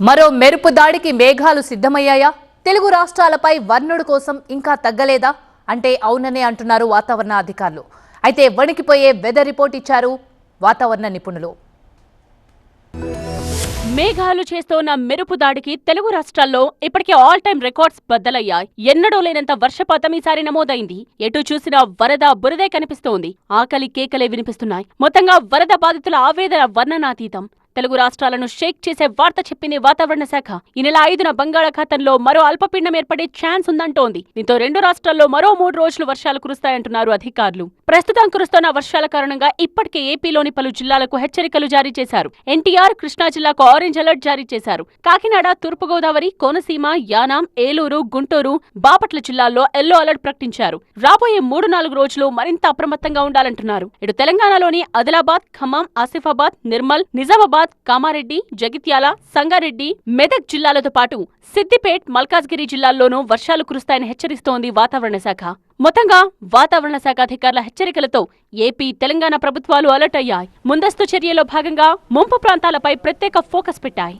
మరో మెరుపు దాడికి మేఘాలు సిద్ధమయ్యాయా? తెలుగు రాష్ట్రాలపై వర్ణుడు కోసం ఇంకా తగ్గలేదా? అంటే అవుననే అంటున్నారు వాతావరణ అధికారులు. అయితే వణికిపోయే వెదర్ రిపోర్ట్ ఇచ్చారు వాతావరణ నిపుణులు. మేఘాలు చేస్తోన్న మెరుపు దాడికి తెలుగు రాష్ట్రాల్లో ఇప్పటికే ఆల్ టైం రికార్డ్స్ బద్దలయ్యాయి. ఎన్నడూ లేనంత వర్షపాతం ఈసారి నమోదైంది. ఎటు చూసినా వరద బురదే కనిపిస్తోంది. ఆకలి కేకలే వినిపిస్తున్నాయి. మొత్తంగా వరద బాధితుల ఆవేదన వర్ణనాతీతం. తెలుగు రాష్ట్రాలను షేక్ చేసే వార్త చెప్పింది వాతావరణ శాఖ ఈ నెల ఐదున బంగాళాఖాతంలో మరో అల్పపీడనం ఏర్పడే ఛాన్స్ ఉందంటోంది. దీంతో రెండు రాష్ట్రాల్లో మరో మూడు రోజులు వర్షాలు కురుస్తాయంటున్నారు అధికారులు. ప్రస్తుతం కురుస్తున్న వర్షాల కారణంగా ఇప్పటికే ఏపీలోని పలు జిల్లాలకు హెచ్చరికలు జారీ చేశారు. ఎన్టీఆర్ కృష్ణా జిల్లాకు ఆరెంజ్ అలర్ట్ జారీ చేశారు. కాకినాడ తూర్పుగోదావరి కోనసీమ యానాం ఏలూరు గుంటూరు బాపట్ల జిల్లాల్లో ఎల్లో అలర్ట్ ప్రకటించారు. రాబోయే మూడు నాలుగు రోజులు మరింత అప్రమత్తంగా ఉండాలంటున్నారు. ఇటు తెలంగాణలోని ఆదిలాబాద్ ఖమ్మం ఆసిఫాబాద్ నిర్మల్ నిజామాబాద్ కామారెడ్డి జగిత్యాల సంగారెడ్డి మెదక్ జిల్లాలతో పాటు సిద్దిపేట్ మల్కాజ్గిరి జిల్లాల్లోనూ వర్షాలు కురుస్తాయని హెచ్చరిస్తోంది వాతావరణ శాఖ. మొత్తంగా వాతావరణ శాఖ అధికారుల హెచ్చరికలతో ఏపీ తెలంగాణ ప్రభుత్వాలు అలర్ట్ అయ్యాయి. ముందస్తు చర్యలో భాగంగా ముంపు ప్రాంతాలపై ప్రత్యేక ఫోకస్ పెట్టాయి.